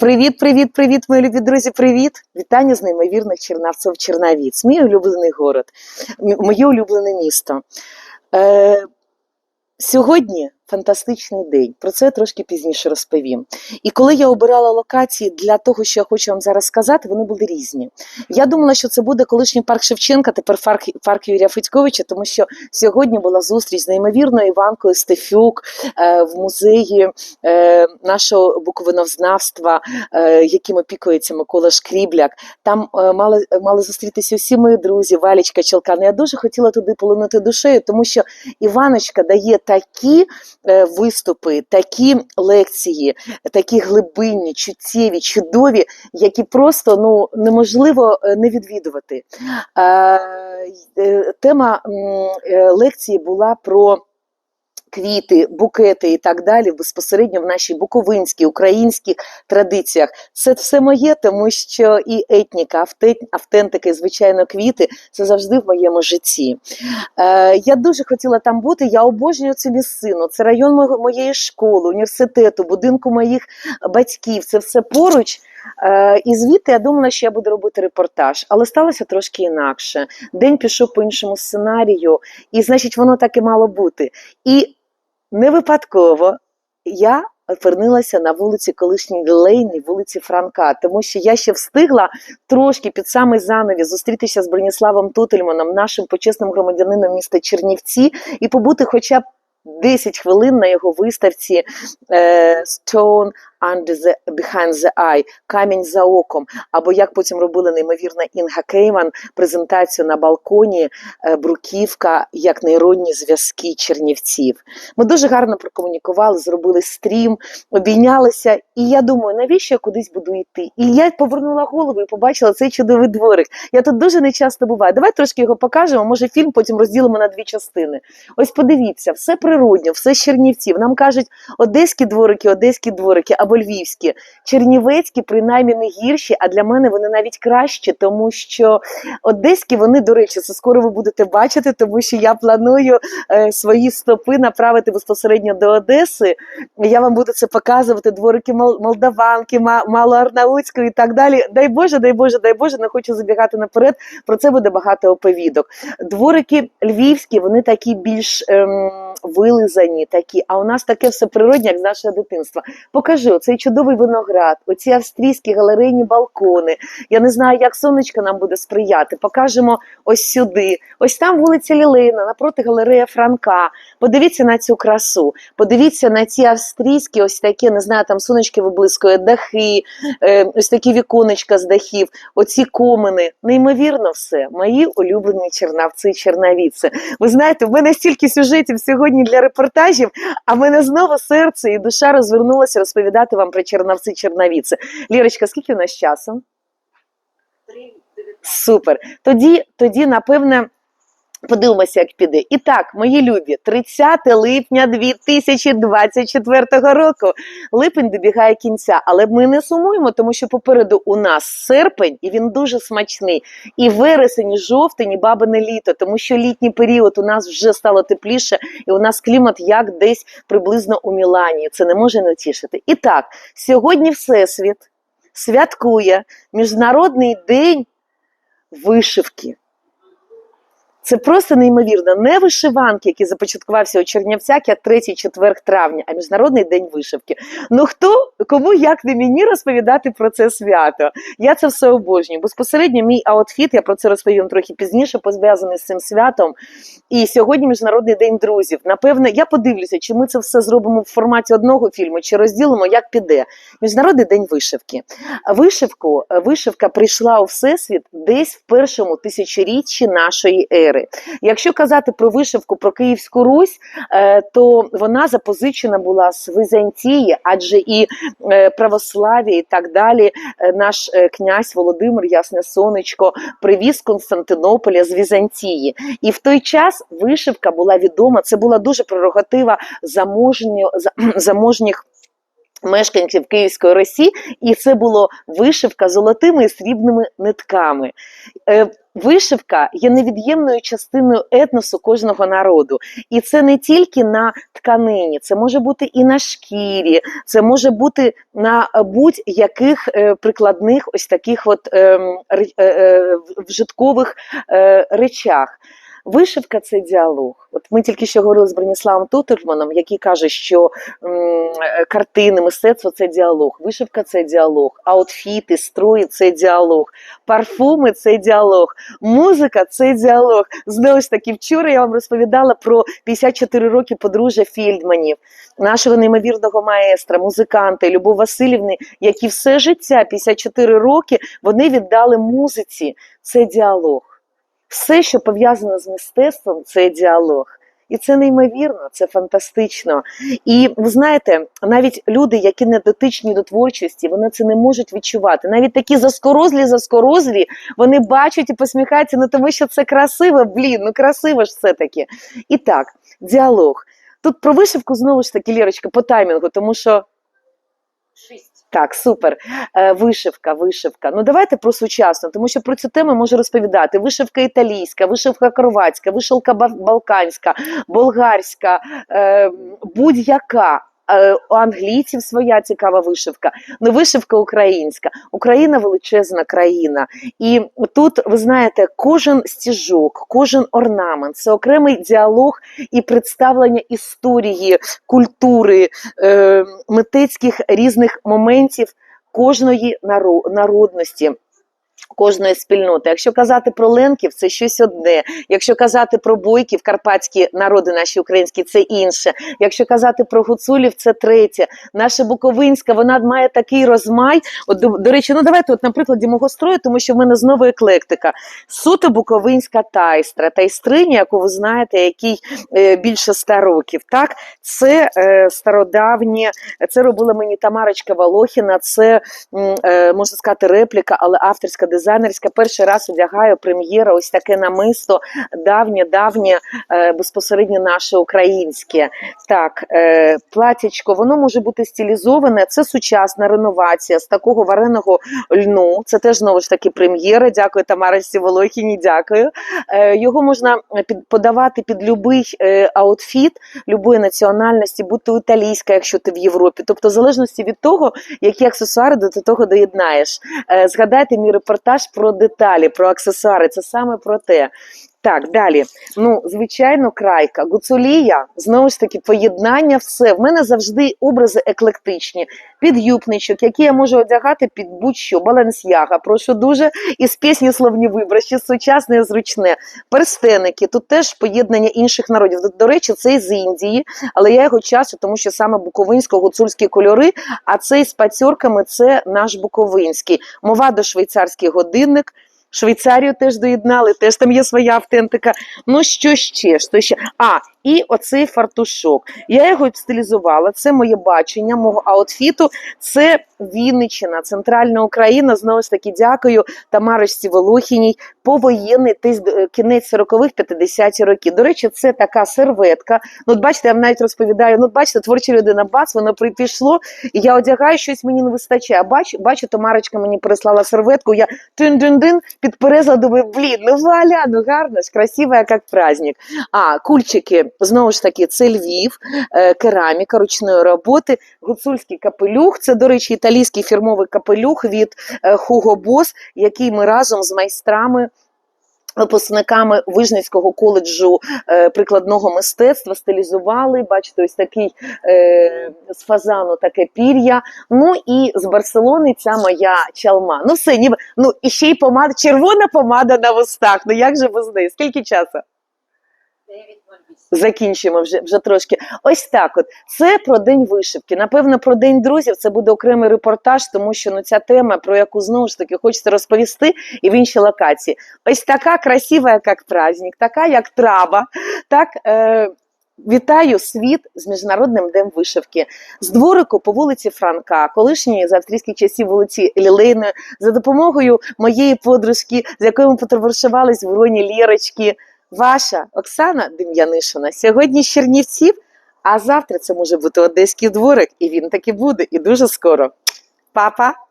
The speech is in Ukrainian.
Привіт, привіт, привіт, мої любі друзі. Привіт! Вітання з неймовірних Чернавців Чернавіць. Мій улюблений город, моє улюблене місто. Е, сьогодні фантастичний день. Про це я трошки пізніше розповім. І коли я обирала локації для того, що я хочу вам зараз сказати, вони були різні. Я думала, що це буде колишній парк Шевченка, тепер парк, парк Юрія Федьковича, тому що сьогодні була зустріч з неймовірною Іванкою Стефюк е, в музеї е, нашого буковинознавства, е, яким опікується Микола Шкрібляк. Там е, мали, мали зустрітися всі мої друзі, Валічка Челкан. Я дуже хотіла туди полинути душею, тому що Іваночка дає такі виступи, такі лекції, такі глибинні, чуттєві, чудові, які просто ну неможливо е, не відвідувати. Е, е, Тема е, лекції була про. Квіти, букети і так далі безпосередньо в нашій буковинській українських традиціях. Це все моє, тому що і етніка, авте- автентика, і звичайно, квіти це завжди в моєму житті. Е, я дуже хотіла там бути. Я обожнюю цю місцину. Це район моєї школи, університету, будинку моїх батьків. Це все поруч. Е, і звідти я думала, що я буду робити репортаж, але сталося трошки інакше. День пішов по іншому сценарію, і значить, воно так і мало бути. І не випадково. Я опинилася на вулиці колишній лейни вулиці Франка, тому що я ще встигла трошки під самий занавіс зустрітися з Броніславом Тутельманом, нашим почесним громадянином міста Чернівці, і побути хоча б 10 хвилин на його виставці е, Stone under the, Behind the Eye, камінь за оком. Або як потім робила неймовірна Інга Кейман презентацію на балконі е, Бруківка як нейронні зв'язки чернівців. Ми дуже гарно прокомунікували, зробили стрім, обійнялися. І я думаю, навіщо я кудись буду йти? І я повернула голову і побачила цей чудовий дворик. Я тут дуже нечасто буваю. Давай трошки його покажемо. Може, фільм потім розділимо на дві частини. Ось подивіться, все природньо, все з Чернівців. Нам кажуть, одеські дворики, одеські дворики або львівські. Чернівецькі, принаймні, не гірші, а для мене вони навіть кращі, тому що одеські вони, до речі, це скоро ви будете бачити, тому що я планую е, свої стопи направити безпосередньо до Одеси. Я вам буду це показувати, дворики Молдаванки, Ма- Малоарнаутської і так далі. Дай Боже, дай Боже, дай Боже, не хочу забігати наперед. Про це буде багато оповідок. Дворики львівські, вони такі більш ем, вилизані, такі, а у нас таке все природне, як з нашого дитинства. Покажи оцей чудовий виноград, оці австрійські галерейні балкони. Я не знаю, як сонечко нам буде сприяти. Покажемо ось сюди. Ось там вулиця Лілейна, напроти галерея Франка. Подивіться на цю красу, подивіться на ці австрійські, ось такі, не знаю, там сонечки виблискує, дахи, е, ось такі віконечка з дахів, оці комини. Неймовірно все. Мої улюблені чернавці, і чернавіці. Ви знаєте, в мене стільки сюжетів сьогодні для репортажів, а в мене знову серце і душа розвернулася розповідати вам про чернавці, Черновіці. Лірочка, скільки у нас часу? Супер. Тоді, тоді, напевне. Подивимося, як піде. І так, мої любі, 30 липня 2024 року. Липень добігає кінця, але ми не сумуємо, тому що попереду у нас серпень, і він дуже смачний. І вересень, і жовтень, і бабине літо, тому що літній період у нас вже стало тепліше, і у нас клімат як десь приблизно у Мілані. Це не може не тішити. І так, сьогодні Всесвіт святкує Міжнародний день вишивки. Це просто неймовірно. Не вишиванки, які започаткувався у Чернівцях, як 3-4 травня, а Міжнародний день вишивки. Ну хто кому як не мені розповідати про це свято? Я це все обожнюю. Безпосередньо мій аутфіт, я про це розповім трохи пізніше, пов'язаний з цим святом. І сьогодні Міжнародний день друзів. Напевне, я подивлюся, чи ми це все зробимо в форматі одного фільму, чи розділимо, як піде. Міжнародний день вишивки. Вишивку, вишивка прийшла у всесвіт десь в першому тисячоріччі нашої ери. Якщо казати про вишивку про Київську Русь, е, то вона запозичена була з Византії, адже і е, православ'я, і так далі. е, Наш князь Володимир, ясне сонечко, привіз Константинополя з Візантії. І в той час вишивка була відома. Це була дуже прерогатива заможніх Мешканців Київської Росі, і це було вишивка золотими і срібними нитками. Е, Вишивка є невід'ємною частиною етносу кожного народу, і це не тільки на тканині, це може бути і на шкірі, це може бути на будь-яких е, прикладних ось таких от ем, е, е, вжиткових речах. Вишивка це діалог. От ми тільки що говорили з Броніславом Тотельманом, який каже, що м, картини, мистецтво це діалог, вишивка це діалог, аутфіти, строї це діалог, парфуми це діалог, музика це діалог. Знову ж таки, вчора я вам розповідала про 54 роки подружжя Фільдманів, нашого неймовірного маестра, музиканта Любов Васильівни, які все життя, 54 роки, вони віддали музиці. Це діалог. Все, що пов'язано з мистецтвом, це діалог. І це неймовірно, це фантастично. І ви знаєте, навіть люди, які не дотичні до творчості, вони це не можуть відчувати. Навіть такі заскорозлі, заскорозлі, вони бачать і посміхаються, ну тому що це красиво, блін, ну красиво ж все таки. І так, діалог. Тут про вишивку знову ж таки, Лірочка, по таймінгу, тому що так, супер. Е, вишивка, вишивка. Ну давайте про сучасну, тому що про цю тему можу розповідати. Вишивка італійська, вишивка хорватська, вишивка ба- балканська, болгарська, е, будь-яка. Е, У англійців своя цікава вишивка, ну вишивка українська. Україна величезна країна. І тут, ви знаєте, кожен стіжок, кожен орнамент це окремий діалог і представлення історії, культури, е, митецьких різних моментів кожної наро- народності. Кожної спільноти. Якщо казати про ленків, це щось одне. Якщо казати про бойків, карпатські народи наші українські, це інше. Якщо казати про гуцулів, це третє. Наша Буковинська, вона має такий розмай. От, до, до речі, ну давайте, от на прикладі мого строю, тому що в мене знову еклектика. Суто Буковинська тайстра, тайстриня, яку ви знаєте, якій е, більше ста років. Так, це е, стародавнє, це робила мені Тамарочка Волохіна, це е, можна сказати, репліка, але авторська дизайнерська. Перший раз одягаю прем'єра, ось таке намисто, давнє, давнє, е, безпосередньо наше українське. Так, е, воно може бути стилізоване. Це сучасна реновація з такого вареного льну. Це теж знову ж таки прем'єра. Дякую Тамарочці Волохіні. Дякую. Е, його можна під, подавати під будь-який е, аутфіт любої національності, будь-то італійська, якщо ти в Європі. Тобто, в залежності від того, які аксесуари до того доєднаєш. Е, Згадайте мій репортаж про деталі, про аксесуари. Це саме про те. Так, далі. Ну, звичайно, крайка, гуцулія, знову ж таки, поєднання, все. В мене завжди образи еклектичні. Підюбничок, які я можу одягати під будь-що. Балансяга, прошу дуже. Із пісні словні вибраш, щось сучасне і зручне. Перстеники, тут теж поєднання інших народів. До речі, цей з Індії, але я його часу, тому що саме буковинсько-гуцульські кольори, а цей з пацьорками це наш буковинський. Мова до швейцарський годинник. Швейцарію теж доєднали, теж там є своя автентика. Ну що ще? Що ще? А, і оцей фартушок. Я його стилізувала. Це моє бачення мого аутфіту. Це Вінниччина, центральна Україна. Знову ж таки, дякую Тамарочці Волохіній. Повоєнний е, кінець 40-х, 50-ті роки. До речі, це така серветка. Ну, от бачите, я вам навіть розповідаю. Ну, от бачите, творча людина, бац, воно при- пішло, і я одягаю, щось мені не вистачає. Бачу, бачу, Тамарочка мені прислала серветку. Я тин-дин-дин підперезла, думаю, блін, ну вуаля, ну гарно ж, красиво, як праздник. А, кульчики, знову ж таки, це Львів, е, кераміка ручної роботи, гуцульський капелюх. Це, до речі, італійський фірмовий капелюх від е, Hugo Boss, який ми разом з майстрами. Випускниками Вижницького коледжу е, прикладного мистецтва стилізували. Бачите, ось такий е, з фазану таке пір'я. Ну і з Барселони ця моя чалма. Ну все, ніби ну і ще й помада, червона помада на вустах. Ну як же без неї? Скільки часу? Закінчимо вже вже трошки. Ось так. От це про день вишивки. Напевно, про день друзів це буде окремий репортаж, тому що ну ця тема, про яку знову ж таки хочеться розповісти, і в іншій локації. Ось така красива, як праздник, така як трава. Так е, вітаю світ з міжнародним днем вишивки. З дворику по вулиці Франка, колишньої з австрійських часів вулиці Лілейної, за допомогою моєї подружки, з якою ми потоваришувались в роні Лєрочки. Ваша Оксана Дем'янишина сьогодні з Чернівців, А завтра це може бути одеський дворик, і він таки буде, і дуже скоро. Папа!